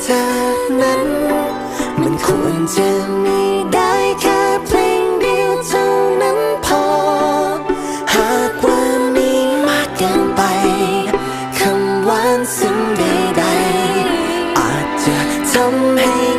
เธอนั้น มันควรจะมีได้แค่เพลงเดียวเท่านั้นพอ หากว่ามีมากเกินไปคำหวานซึ้งใดๆอาจจะทำให้